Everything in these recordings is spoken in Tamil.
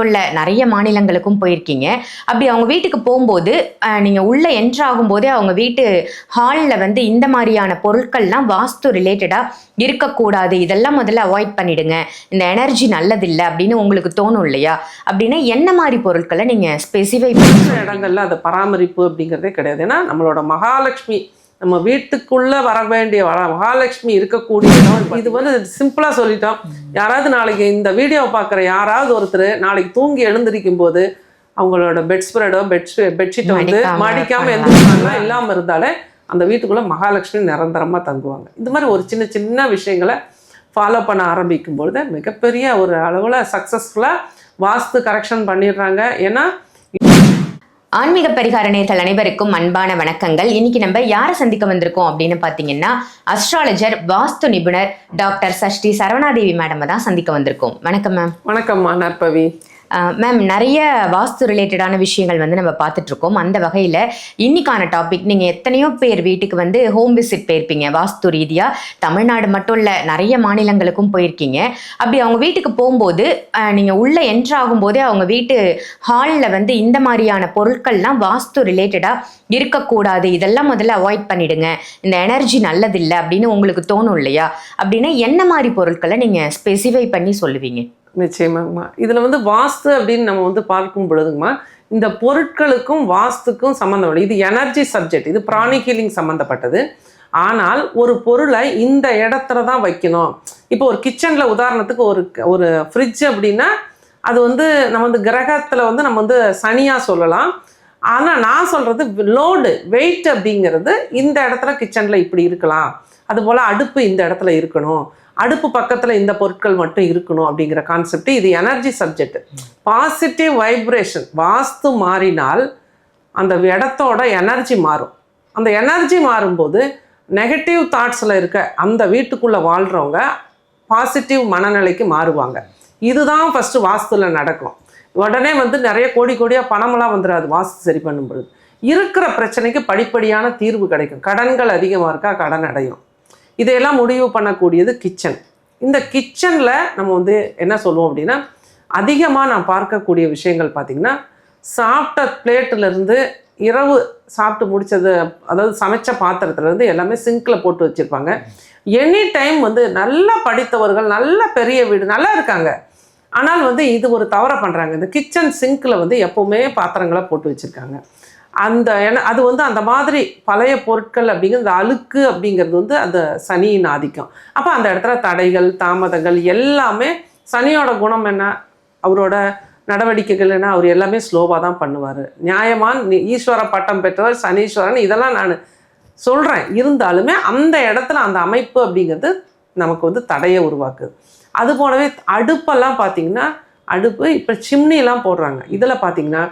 மட்டும் இல்லை நிறைய மாநிலங்களுக்கும் போயிருக்கீங்க. அப்படி அவங்க வீட்டுக்கு போகும்போது நீங்கள் உள்ளே என்ட்ரு ஆகும்போதே அவங்க வீட்டு ஹாலில் வந்து இந்த மாதிரியான பொருட்கள்லாம் வாஸ்து ரிலேட்டடாக இருக்கக்கூடாது. இதெல்லாம் முதல்ல அவாய்ட் பண்ணிடுங்க. இந்த எனர்ஜி நல்லதில்லை அப்படின்னு உங்களுக்கு தோணும் இல்லையா? அப்படின்னா என்ன மாதிரி பொருட்களை நீங்கள் ஸ்பெசிஃபை பண்ணி சில இடங்கள்ல பராமரிப்பு அப்படிங்கிறதே கிடையாது. ஏன்னா நம்மளோட மகாலட்சுமி நம்ம வீட்டுக்குள்ள வர வேண்டிய வர மகாலட்சுமி இருக்கக்கூடிய இடம் இது வந்து சிம்பிளா சொல்லிட்டோம். யாராவது நாளைக்கு இந்த வீடியோவை பார்க்குற யாராவது ஒருத்தர் நாளைக்கு தூங்கி எழுந்திருக்கும் போது அவங்களோட பெட் ஸ்ப்ரெடோ பெட் பெட்ஷீட்டை வந்து மடிக்காம மடிக்காம இருப்பாங்க. எழுந்திருக்காங்களா இல்லாம இருந்தாலே அந்த வீட்டுக்குள்ள மகாலட்சுமி நிரந்தரமா தங்குவாங்க. இந்த மாதிரி ஒரு சின்ன சின்ன விஷயங்களை ஃபாலோ பண்ண ஆரம்பிக்கும் பொழுது மிகப்பெரிய ஒரு அளவில் சக்ஸஸ்ஃபுல்லாக வாஸ்து கரெக்ஷன் பண்ணிடுறாங்க. ஏன்னா ஆன்மீக பரிகார நேர்கள் அனைவருக்கும் அன்பான வணக்கங்கள். இன்னைக்கு நம்ம யாரை சந்திக்க வந்திருக்கோம் அப்படின்னு பார்த்தீங்கன்னா அஸ்ட்ராலஜர் வாஸ்து நிபுணர் டாக்டர் சஷ்டி சரவணாதேவி மேடம் தான் சந்திக்க வந்திருக்கோம். வணக்கம் மேம். வணக்கம்மா நற்பவி மேம் நிறைய வாஸ்து ரிலேட்டடான விஷயங்கள் வந்து நம்ம பார்த்துட்ருக்கோம். அந்த வகையில் இன்னைக்கான டாபிக் நீங்கள் எத்தனையோ பேர் வீட்டுக்கு வந்து ஹோம் விசிட் போயிருப்பீங்க வாஸ்து ரீதியாக தமிழ்நாடு மட்டும் இல்லை நிறைய மாநிலங்களுக்கும் போயிருக்கீங்க. அப்படி அவங்க வீட்டுக்கு போகும்போது நீங்கள் உள்ளே என்ட்ரு ஆகும்போதே அவங்க வீட்டு ஹாலில் வந்து இந்த மாதிரியான பொருட்கள்லாம் வாஸ்து ரிலேட்டடாக இருக்கக்கூடாது. இதெல்லாம் முதல்ல அவாய்ட் பண்ணிடுங்க. இந்த எனர்ஜி நல்லதில்லை அப்படின்னு உங்களுக்கு தோணும் இல்லையா? அப்படின்னா என்ன மாதிரி பொருட்களை நீங்கள் ஸ்பெசிஃபை பண்ணி சொல்லுவீங்க? நிச்சயமாங்கம்மா இதில் வந்து வாஸ்து அப்படின்னு நம்ம வந்து பார்க்கும் பொழுதுங்கம்மா இந்த பொருட்களுக்கும் வாஸ்துக்கும் சம்மந்தம் இல்லை. இது எனர்ஜி சப்ஜெக்ட் இது பிராணி ஹீலிங் சம்மந்தப்பட்டது ஆனால் ஒரு பொருளை இந்த இடத்துல தான் வைக்கணும். இப்போ ஒரு கிச்சனில் உதாரணத்துக்கு ஒரு ஒரு ஃப்ரிட்ஜ் அப்படின்னா அது வந்து நம்ம வந்து கிரகத்தில் வந்து நம்ம வந்து சனியாக சொல்லலாம். ஆனால் நான் சொல்கிறது லோடு வெயிட் அப்படிங்கிறது இந்த இடத்துல கிச்சனில் இப்படி இருக்கலாம். அதுபோல் அடுப்பு இந்த இடத்துல இருக்கணும். அடுப்பு பக்கத்தில் இந்த பொருட்கள் மட்டும் இருக்கணும் அப்படிங்கிற கான்செப்ட் இது energy subject positive vibration vastu மாறினால் அந்த இடத்தோட எனர்ஜி மாறும். அந்த எனர்ஜி மாறும்போது நெகட்டிவ் தாட்ஸில் இருக்க அந்த வீட்டுக்குள்ளே வாழ்கிறவங்க பாசிட்டிவ் மனநிலைக்கு மாறுவாங்க. இதுதான் ஃபஸ்ட்டு வாஸ்துவில் நடக்கும். உடனே வந்து நிறைய கோடி கோடியாக பணமெல்லாம் வந்துடாது வாஸ்து சரி பண்ணும் பொழுது இருக்கிற பிரச்சனைக்கு படிப்படியான தீர்வு கிடைக்கும். கடன்கள் அதிகமாக இருக்கா? கடன் அடையும். இதையெல்லாம் முடிவு பண்ணக்கூடியது கிச்சன் இந்த கிச்சனில் நம்ம வந்து என்ன சொல்லுவோம் அப்படின்னா அதிகமாக நான் பார்க்கக்கூடிய விஷயங்கள் பார்த்திங்கன்னா சாப்பிட்ட பிளேட்டிலேருந்து இரவு சாப்பிட்டு முடித்தது அதாவது சமைச்ச பாத்திரத்துலேருந்து எல்லாமே சிங்கில் போட்டு வச்சுருப்பாங்க. எனி டைம் வந்து நல்லா படித்தவர்கள் நல்ல பெரிய வீடு நல்லா இருக்காங்க. ஆனால் வந்து இது ஒரு தவறை பண்ணுறாங்க இந்த கிச்சன் சிங்கில் வந்து எப்போவுமே பாத்திரங்களை போட்டு வச்சுருக்காங்க. அந்த அது வந்து அந்த மாதிரி பழைய பொருட்கள் அப்படிங்கிறது அந்த அழுக்கு அப்படிங்கிறது வந்து அந்த சனியின் ஆதிக்கம். அப்போ அந்த இடத்துல தடைகள் தாமதங்கள் எல்லாமே சனியோட குணம் என்ன? அவரோட நடவடிக்கைகள் என்ன? அவர் எல்லாமே ஸ்லோவாக தான் பண்ணுவார். நியாயமான் ஈஸ்வர பட்டம் பெற்றவர் சனீஸ்வரன். இதெல்லாம் நான் சொல்கிறேன் இருந்தாலுமே அந்த இடத்துல அந்த அமைப்பு அப்படிங்கிறது நமக்கு வந்து தடையை உருவாக்குது. அது போலவே அடுப்பெல்லாம் பார்த்திங்கன்னா அடுப்பு இப்போ சிம்னிலாம் போடுறாங்க. இதில் பார்த்திங்கன்னா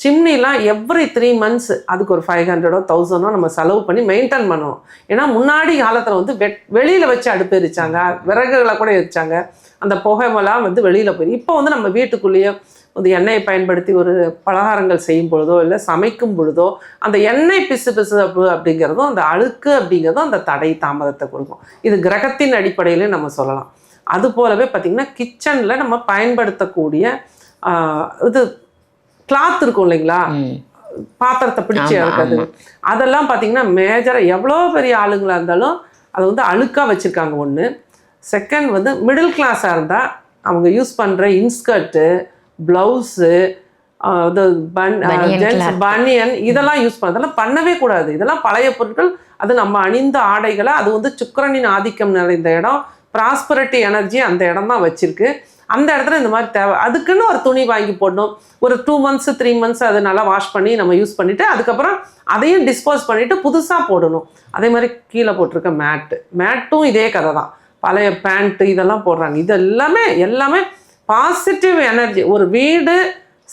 சிம்னிலாம் எவ்ரி த்ரீ மந்த்ஸ் அதுக்கு ஒரு ஃபைவ் ஹண்ட்ரடோ தௌசண்டோ நம்ம செலவு பண்ணி மெயின்டைன் பண்ணணும் ஏன்னா முன்னாடி காலத்தில் வந்து வெட் வெளியில் வச்சு அடுப்பு எரிச்சாங்க விறகுகளை கூட எரிச்சாங்க. அந்த புகைமெல்லாம் வந்து வெளியில் போய் இப்போ வந்து நம்ம வீட்டுக்குள்ளேயே வந்து எண்ணெயை பயன்படுத்தி ஒரு பலகாரங்கள் செய்யும் பொழுதோ இல்லை சமைக்கும் பொழுதோ அந்த எண்ணெய் பிசு பிசு அப்பு- அப்படிங்கிறதும் அந்த அழுக்கு அப்படிங்கிறதும் அந்த தடை தாமதத்தை கொடுக்கும். இது கிரகத்தின் அடிப்படையிலையும் நம்ம சொல்லலாம். அது போலவே பார்த்திங்கன்னா கிச்சனில் நம்ம பயன்படுத்தக்கூடிய இது கிளாத் இருக்கும் இல்லைங்களா. பாத்திரத்தை பிடிச்சி ஆமா. அதெல்லாம் பார்த்தீங்கன்னா மேஜராக எவ்வளோ பெரிய ஆளுங்களாக இருந்தாலும் அதை வந்து அழுக்காக வச்சுருக்காங்க ஒன்று செகண்ட் வந்து மிடில் கிளாஸாக இருந்தால் அவங்க யூஸ் பண்ணுற இன்ஸ்கர்ட்டு ப்ளவுஸு இது பன் ஜென்ஸ். பனியன் இதெல்லாம் யூஸ் பண்ணதெல்லாம் பண்ணவே கூடாது இதெல்லாம் பழைய பொருட்கள் அது நம்ம அணிந்த ஆடைகளை அது வந்து சுக்கிரனின் ஆதிக்கம் நிறைந்த இடம் ப்ராஸ்பரிட்டி எனர்ஜி அந்த இடம் தான் வச்சிருக்கு அந்த இடத்துல இந்த மாதிரி தேவை. அதுக்குன்னு ஒரு துணி வாங்கி போடணும். ஒரு டூ மந்த்ஸ் த்ரீ மந்த்ஸ் அதை நல்லா வாஷ் பண்ணி நம்ம யூஸ் பண்ணிவிட்டு அதுக்கப்புறம் அதையும் டிஸ்போஸ் பண்ணிவிட்டு புதுசாக போடணும். அதே மாதிரி கீழே போட்டிருக்க மேட்டு மேட்டும் இதே கதை தான். பழைய பேண்ட்டு இதெல்லாம் போடுறாங்க. இது எல்லாமே எல்லாமே பாசிட்டிவ் எனர்ஜி ஒரு வீடு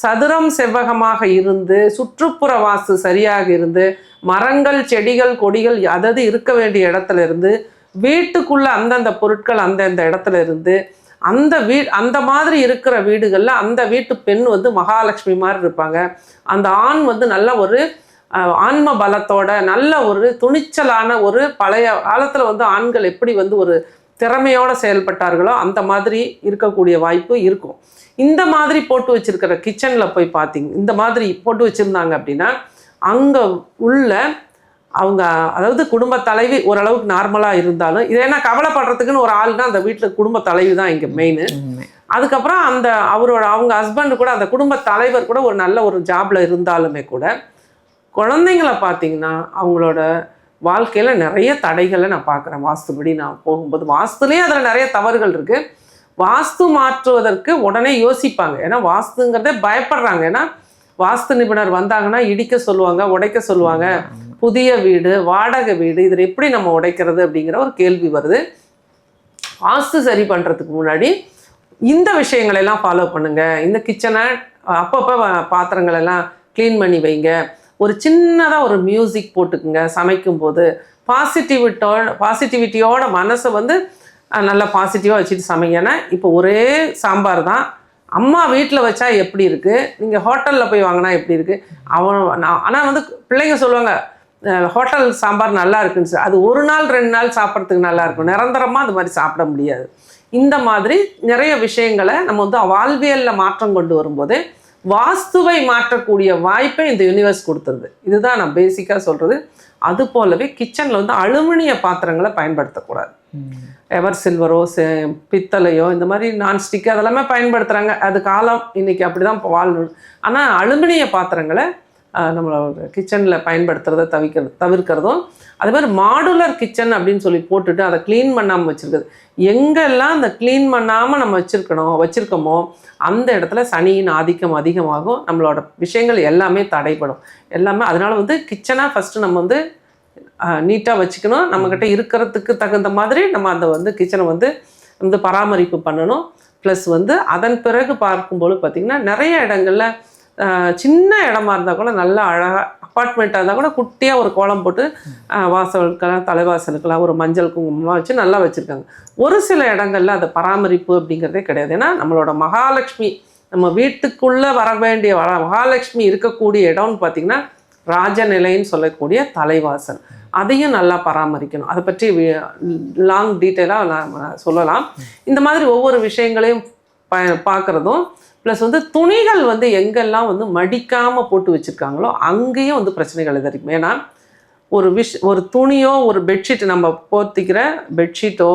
சதுரம் செவ்வகமாக இருந்து சுற்றுப்புற வாசு சரியாக இருந்து மரங்கள் செடிகள் கொடிகள் அதது இருக்க வேண்டிய இடத்துல இருந்து வீட்டுக்குள்ள அந்தந்த பொருட்கள் அந்தந்த இடத்துல இருந்து அந்த வீ அந்த மாதிரி இருக்கிற வீடுகளில் அந்த வீட்டு பெண் வந்து மகாலட்சுமி மாதிரி இருப்பாங்க. அந்த ஆண் வந்து நல்ல ஒரு ஆன்ம பலத்தோட நல்ல ஒரு துணிச்சலான ஒரு பழைய காலத்தில் வந்து ஆண்கள் எப்படி வந்து ஒரு திறமையோடு செயல்பட்டார்களோ அந்த மாதிரி இருக்கக்கூடிய வாய்ப்பு இருக்கும். இந்த மாதிரி போட்டு வச்சுருக்கிற கிச்சனில் போய் பார்த்தீங்க இந்த மாதிரி போட்டு வச்சுருந்தாங்க அப்படின்னா அங்கே உள்ள அவங்க அதாவது குடும்ப தலைவி ஓரளவுக்கு நார்மலாக இருந்தாலும் இது என்ன கவலைப்படுறதுக்குன்னு ஒரு ஆள்னா அந்த வீட்டில் குடும்ப தலைவி தான் இங்கே மெயின். அதுக்கப்புறம் அந்த அவரோட அவங்க ஹஸ்பண்ட் கூட அந்த குடும்ப தலைவர் கூட ஒரு நல்ல ஒரு ஜாப்ல இருந்தாலுமே கூட குழந்தைங்களை பார்த்தீங்கன்னா அவங்களோட வாழ்க்கையில் நிறைய தடைகளை நான் பார்க்குறேன் வாஸ்துபடி நான் போகும்போது வாஸ்துலேயே அதில் நிறைய தவறுகள் இருக்குது வாஸ்து மாற்றுவதற்கு உடனே யோசிப்பாங்க. ஏன்னா வாஸ்துங்கிறதே பயப்படுறாங்க. ஏன்னா வாஸ்து நிபுணர் வந்தாங்கன்னா இடிக்க சொல்லுவாங்க உடைக்க சொல்லுவாங்க. புதிய வீடு வாடகை வீடு இதில் எப்படி நம்ம உடைக்கிறது அப்படிங்கிற ஒரு கேள்வி வருது. வாஸ்து சரி பண்ணுறதுக்கு முன்னாடி இந்த விஷயங்களை எல்லாம் ஃபாலோ பண்ணுங்கள் இந்த கிச்சனை அப்பப்போ பாத்திரங்கள் எல்லாம் க்ளீன் பண்ணி வைங்க. ஒரு சின்னதாக ஒரு மியூசிக் போட்டுக்குங்க. சமைக்கும் போது பாசிட்டிவிட்டியோட மனசை வந்து நல்லா பாசிட்டிவாக வச்சுட்டு சமைங்கன்னா இப்போ ஒரே சாம்பார் தான். அம்மா வீட்டில் வச்சா எப்படி இருக்குது நீங்கள் ஹோட்டலில் போய் வாங்கினா எப்படி இருக்குது அவன் ஆனால் வந்து பிள்ளைங்க சொல்லுவாங்க ஹோட்டல் சாம்பார் நல்லா இருக்குன்னு சொல்லி அது ஒரு நாள் ரெண்டு நாள் சாப்பிட்றதுக்கு நல்லா இருக்கும். நிரந்தரமாக அது மாதிரி சாப்பிட முடியாது. இந்த மாதிரி நிறைய விஷயங்களை நம்ம வந்து வாழ்வியலில் மாற்றம் கொண்டு வரும்போது வாஸ்துவை மாற்றக்கூடிய வாய்ப்பை இந்த யூனிவர்ஸ் கொடுத்துருது இதுதான் நான் பேசிக்காக சொல்கிறது அது போலவே கிச்சனில் வந்து அலுமினிய பாத்திரங்களை பயன்படுத்தக்கூடாது. எவர் சில்வரோ செ- பித்தளையோ இந்த மாதிரி நான்ஸ்டிக் அதெல்லாமே பயன்படுத்துகிறாங்க அது காலம் இன்னைக்கு அப்படி தான் வாழணும் ஆனால் அலுமினிய பாத்திரங்களை நம்மளோட கிச்சனில் பயன்படுத்துகிறத தவிக்கிறது தவிர்க்கிறதும் அதே மாதிரி மாடுலர் கிச்சன் அப்படின்னு சொல்லி போட்டுட்டு அதை க்ளீன் பண்ணாமல் வச்சுருக்குது எங்கெல்லாம் அந்த க்ளீன் பண்ணாமல் நம்ம வச்சுருக்கணும் வச்சுருக்கோமோ அந்த இடத்துல சனியின் ஆதிக்கம் அதிகமாகும். நம்மளோட விஷயங்கள் எல்லாமே தடைப்படும் எல்லாமே அதனால் வந்து கிச்சனாக ஃபஸ்ட்டு நம்ம வந்து நீட்டாக வச்சுக்கணும். நம்மக்கிட்ட இருக்கிறதுக்கு தகுந்த மாதிரி நம்ம அந்த வந்து கிச்சனை வந்து வந்து பராமரிப்பு பண்ணணும். ப்ளஸ் வந்து அதன் பிறகு பார்க்கும்போது பார்த்திங்கன்னா நிறைய இடங்களில் சின்ன இடமா இருந்தால் கூட நல்லா அழகாக அப்பார்ட்மெண்ட்டாக இருந்தால் கூட குட்டியாக ஒரு கோலம் போட்டு வாசலுக்கெல்லாம் தலைவாசலுக்கெல்லாம் ஒரு மஞ்சள் குங்குமம்லாம் வச்சு நல்லா வச்சுருக்காங்க. ஒரு சில இடங்கள்ல அது பராமரிப்பு அப்படிங்கிறதே கிடையாது. ஏன்னா நம்மளோட மகாலட்சுமி நம்ம வீட்டுக்குள்ளே வர வேண்டிய வர மகாலட்சுமி இருக்கக்கூடிய இடம்னு பார்த்திங்கன்னா ராஜநிலைன்னு சொல்லக்கூடிய தலைவாசல். அதையும் நல்லா பராமரிக்கணும். அதை பற்றி லாங் டீட்டெயிலாக நான் சொல்லலாம். இந்த மாதிரி ஒவ்வொரு விஷயங்களையும் ப பார்க்குறதும் ப்ளஸ் வந்து துணிகள் வந்து எங்கெல்லாம் வந்து மடிக்காமல் போட்டு வச்சுருக்காங்களோ அங்கேயும் வந்து பிரச்சனைகள் எதிர்க்கும். ஏன்னா ஒரு விஷ் ஒரு துணியோ ஒரு பெட்ஷீட் நம்ம போர்த்திக்கிற பெட்ஷீட்டோ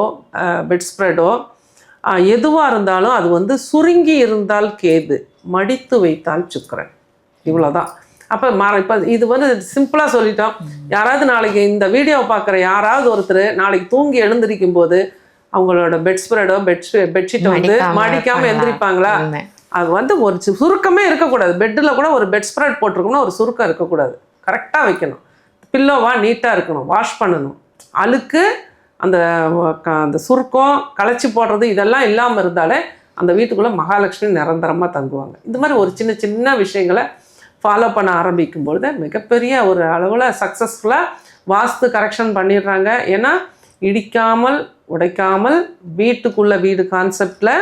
பெட் ஸ்ப்ரெடோ எதுவாக இருந்தாலும் அது வந்து சுருங்கி இருந்தால் கேது மடித்து வைத்தால் சுக்கரன். இவ்வளோதான் அப்போ மற இப்போ இது வந்து சிம்பிளாக சொல்லிட்டோம். யாராவது நாளைக்கு இந்த வீடியோவை பார்க்குற யாராவது ஒருத்தர் நாளைக்கு தூங்கி எழுந்திருக்கும் போது அவங்களோட பெட் ஸ்ப்ரெடோ பெட் பெட்ஷீட்டை வந்து மடிக்காம? எந்திரிப்பாங்களா. அது வந்து ஒரு சுருக்கமே இருக்கக்கூடாது. பெட்டில் கூட ஒரு பெட் ஸ்ப்ரெட் போட்டிருக்கோம்னா ஒரு சுருக்கம் இருக்கக்கூடாது. கரெக்டாக வைக்கணும். பில்லோவா நீட்டாக இருக்கணும். வாஷ் பண்ணணும். அழுக்கு அந்த அந்த சுருக்கம் களைச்சி போடுறது இதெல்லாம் இல்லாமல் இருந்தாலே அந்த வீட்டுக்குள்ளே மகாலட்சுமி நிரந்தரமாக தங்குவாங்க. இந்த மாதிரி ஒரு சின்ன சின்ன விஷயங்களை ஃபாலோ பண்ண ஆரம்பிக்கும் பொழுது மிகப்பெரிய ஒரு அளவில் சக்ஸஸ்ஃபுல்லாக வாஸ்து கரெக்ஷன் பண்ணிடுறாங்க. ஏன்னா இடிக்காமல் உடைக்காமல் வீட்டுக்குள்ள வீடு கான்செப்டில்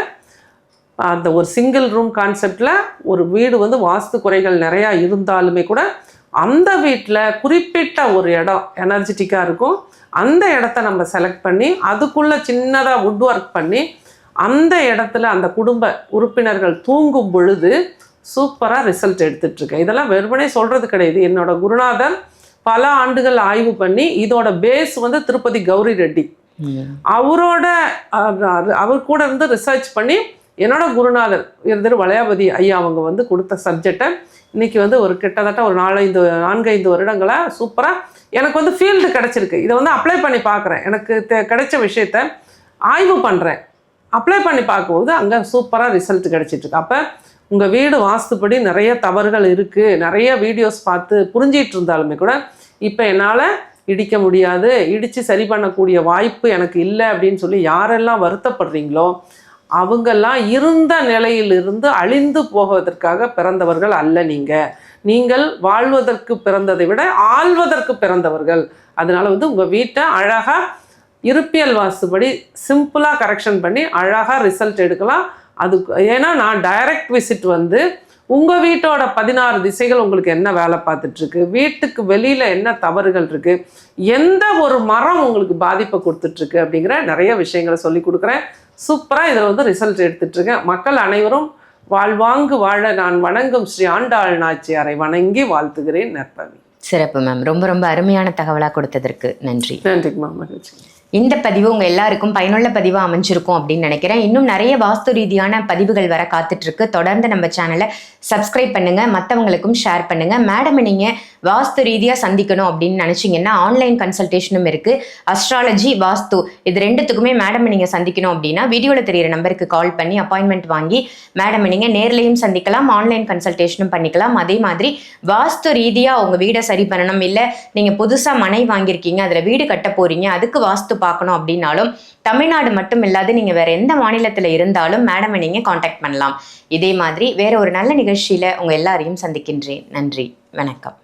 அந்த ஒரு சிங்கிள் ரூம் கான்செப்டில் ஒரு வீடு வந்து வாஸ்து குறைகள் நிறையா இருந்தாலுமே கூட அந்த வீட்டில் குறிப்பிட்ட ஒரு இடம் எனர்ஜெட்டிக்காக இருக்கும். அந்த இடத்த நம்ம செலக்ட் பண்ணி அதுக்குள்ளே சின்னதாக வுட் ஒர்க் பண்ணி அந்த இடத்துல அந்த குடும்ப உறுப்பினர்கள் தூங்கும் பொழுது சூப்பராக ரிசல்ட் எடுத்துட்ருக்கேன் இதெல்லாம் வெறுமனே சொல்கிறது கிடையாது. என்னோடய குருநாதன் பல ஆண்டுகள் ஆய்வு பண்ணி இதோட பேஸ் வந்து திருப்பதி கௌரி ரெட்டி. அவரோட அவர் கூட இருந்து ரிசர்ச் பண்ணி என்னோட குருநாதர் இருந்தர் வளையாபதி ஐயா அவங்க வந்து கொடுத்த சப்ஜெக்டை இன்னைக்கு வந்து ஒரு கிட்டத்தட்ட ஒரு நாலஞ்சு நான்கைந்து வருடங்களாக சூப்பராக எனக்கு வந்து ஃபீல்டு கிடச்சிருக்கு. இதை வந்து அப்ளை பண்ணி பார்க்குறேன். எனக்கு தெ- கிடைச்ச விஷயத்த ஆய்வு பண்ணுறேன் அப்ளை பண்ணி பார்க்கும்போது அங்கே சூப்பராக ரிசல்ட் கிடச்சிட்ருக்கு அப்போ உங்கள் வீடு வாஸ்துப்படி நிறைய தவறுகள் இருக்குது நிறைய வீடியோஸ் பார்த்து புரிஞ்சிகிட்டு இருந்தாலுமே கூட இப்போ என்னால் இடிக்க முடியாது இடித்து சரி பண்ணக்கூடிய வாய்ப்பு எனக்கு இல்லை அப்படின்னு சொல்லி யாரெல்லாம் வருத்தப்படுறீங்களோ அவங்கெல்லாம் இருந்த நிலையிலிருந்து அழிந்து போவதற்காக பிறந்தவர்கள் அல்ல நீங்கள் நீங்கள் வாழ்வதற்கு பிறந்ததை விட ஆழ்வதற்கு பிறந்தவர்கள். அதனால் வந்து உங்கள் வீட்டை அழகாக இருப்பியல் வாசுபடி சிம்பிளாக கரெக்ஷன் பண்ணி அழகாக ரிசல்ட் எடுக்கலாம். அது ஏன்னா நான் டைரக்ட் விசிட் வந்து உங்கள் வீட்டோட பதினாறு திசைகள் உங்களுக்கு என்ன வேலை பார்த்துட்ருக்கு? வீட்டுக்கு வெளியில் என்ன தவறுகள் இருக்குது எந்த ஒரு மரம் உங்களுக்கு பாதிப்பை கொடுத்துட்ருக்கு அப்படிங்கிற நிறைய விஷயங்களை சொல்லி கொடுக்குறேன். சூப்பராக இதில் வந்து ரிசல்ட் எடுத்துட்ருக்கேன். மக்கள் அனைவரும் வாழ்வாங்கு வாழ நான் வணங்கும் ஸ்ரீ ஆண்டாள் நாச்சியாரை வணங்கி வாழ்த்துகிறேன் நற்பவி. சிறப்பு மேம் ரொம்ப ரொம்ப அருமையான தகவலாக கொடுத்ததற்கு நன்றி. நன்றிங்கம்மா மகிழ்ச்சி. இந்த பதிவு உங்க எல்லாருக்கும் பயனுள்ள பதிவா அமைஞ்சிருக்கும் அப்படின்னு நினைக்கிறேன். இன்னும் நிறைய வாஸ்து ரீதியான பதிவுகள் வர காத்துட்டு இருக்கு தொடர்ந்து நம்ம சேனலை சப்ஸ்கிரைப் பண்ணுங்க. மற்றவங்களுக்கும் ஷேர் பண்ணுங்க. மேடம் நீங்க வாஸ்து ரீதியா சந்திக்கணும் அப்படின்னு நினைச்சீங்கன்னா ஆன்லைன் கன்சல்டேஷனும் இருக்கு. அஸ்ட்ராலஜி வாஸ்து இது ரெண்டுத்துக்குமே மேடம் நீங்க சந்திக்கணும் அப்படின்னா வீடியோல தெரியிற நம்பருக்கு கால் பண்ணி அப்பாயின்மெண்ட் வாங்கி மேடம் நீங்க நேர்லயும் சந்திக்கலாம் ஆன்லைன் கன்சல்டேஷனும் பண்ணிக்கலாம். அதே மாதிரி வாஸ்து ரீதியா உங்க வீடை சரி பண்ணணும். இல்ல நீங்க புதுசா மனை வாங்கியிருக்கீங்க அதுல வீடு கட்ட போறீங்க அதுக்கு வாஸ்து பார்க்கணும் அப்படின்னாலும் தமிழ்நாடு மட்டும் இல்லாது நீங்க வேற எந்த மாநிலத்துல இருந்தாலும் மேடம் நீங்க காண்டாக்ட் பண்ணலாம். இதே மாதிரி வேற ஒரு நல்ல நிகழ்ச்சியில உங்க எல்லாரையும் சந்திக்கின்றேன். நன்றி வணக்கம்.